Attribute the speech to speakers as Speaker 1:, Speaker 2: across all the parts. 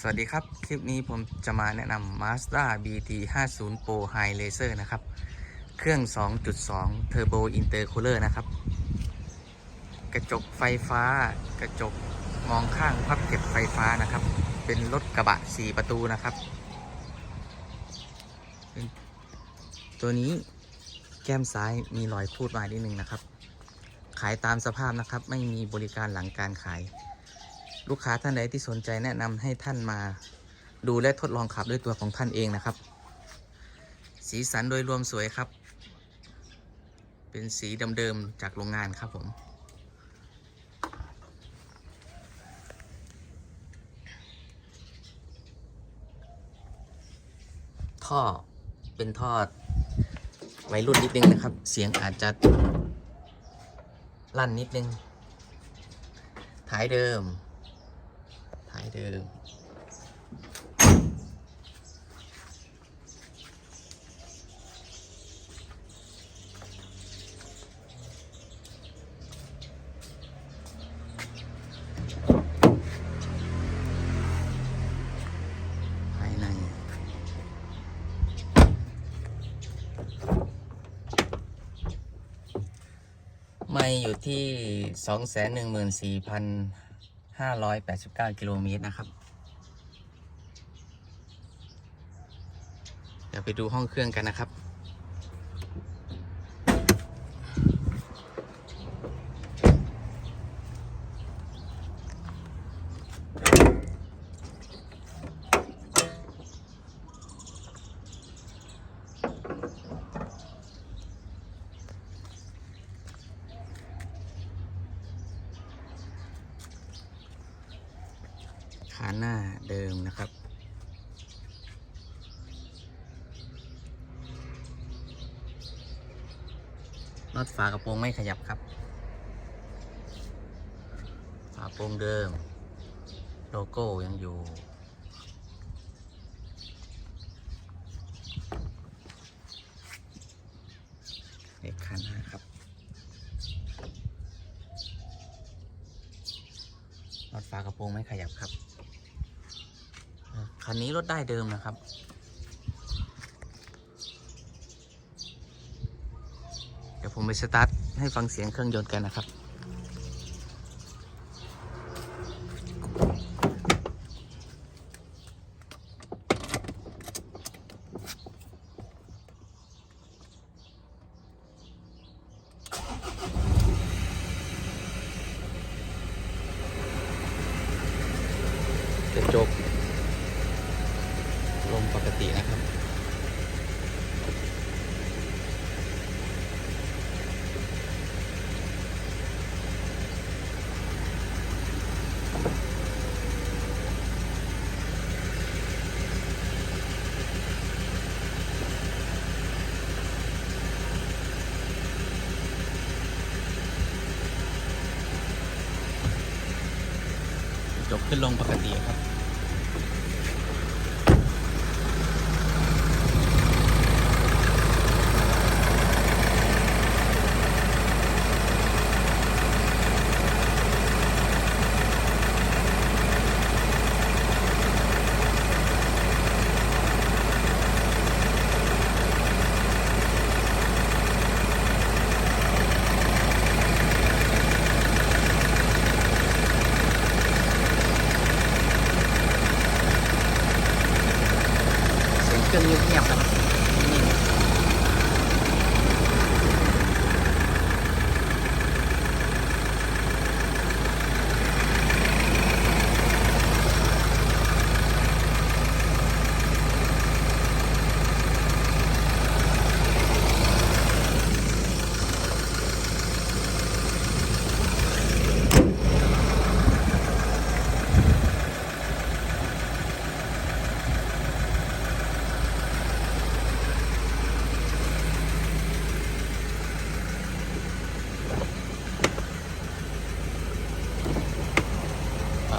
Speaker 1: สวัสดีครับ คลิปนี้ผมจะมาแนะนำ Mazda BT 50 Pro High Laser นะครับ เครื่อง 2.2 Turbo Intercooler นะครับ กระจกไฟฟ้า กระจกมองข้างพับเก็บไฟฟ้านะครับ เป็นรถกระบะ 4 ประตูนะครับ ตัวนี้แก้มซ้ายมีรอยพูดมานิดนึงนะครับ ขายตามสภาพนะครับ ไม่มีบริการหลังการขาย ลูกค้าท่านใดที่สนใจแนะนำให้ท่านมาดูและทดลองขับด้วยตัวของท่านเองนะครับ สีสันโดยรวมสวยครับ เป็นสีเดิมๆจากโรงงานครับผมท่อเป็นท่อวัยรุ่นนิดนึงนะครับ เสียงอาจจะลั่นนิดนึง ท้ายเดิมายเดิม ภายในไม่อยู่ที่ 2 1 4 0 0 0 589 กิโลเมตรนะครับ เดี๋ยวไปดูห้องเครื่องกันนะครับาหน้าเดิมนะครับ น็อตฝากระโปรงไม่ขยับครับ ฝากระโปรงเดิม โลโก้ยังอยู่ เด็กขาหน้าครับน็อตฝากระโปรงไม่ขยับครับ คันนี้รถได้เดิมนะครับ เดี๋ยวผมไปสตาร์ทให้ฟังเสียงเครื่องยนต์กันนะครับกระจก ลมปกตินะครับจกขึ้นลงปกติครับ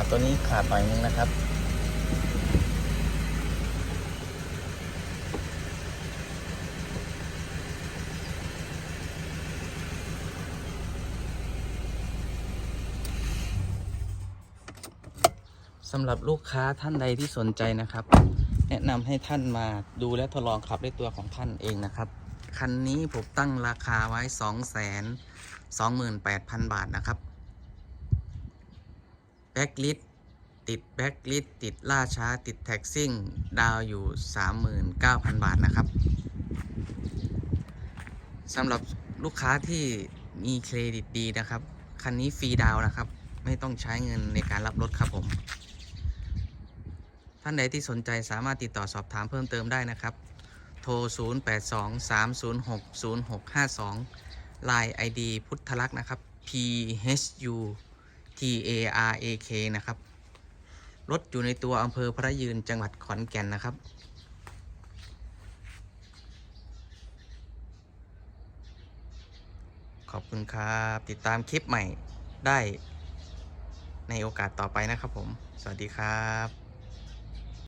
Speaker 1: ตัวนี้ขาดหน่อยนึงนะครับ สำหรับลูกค้าท่านใดที่สนใจนะครับ แนะนำให้ท่านมาดูและทดลองขับด้วยตัวของท่านเองนะครับ คันนี้ผมตั้งราคาไว้ 2 2 8 0 0 0 บาทนะครับ บ็กลิสติดแบ็กลิสติดล่าช้าติดแท็กซิ่ง ดาวอยู่ 39,000 บาทนะครับสำหรับลูกค้าที่มีเครดิตดีนะครับ คันนี้ฟรีดาวนะครับ ไม่ต้องใช้เงินในการรับรถครับผม ท่านใดที่สนใจสามารถติดต่อสอบถามเพิ่มเติมได้นะครับ โทร 0823060652 Line ID พุทธลักษณ์นะครับ P H U T A R A K นะครับ รถอยู่ในตัวอำเภอพระยืนจังหวัดขอนแก่นนะครับ ขอบคุณครับ ติดตามคลิปใหม่ได้ในโอกาสต่อไปนะครับผม สวัสดีครับ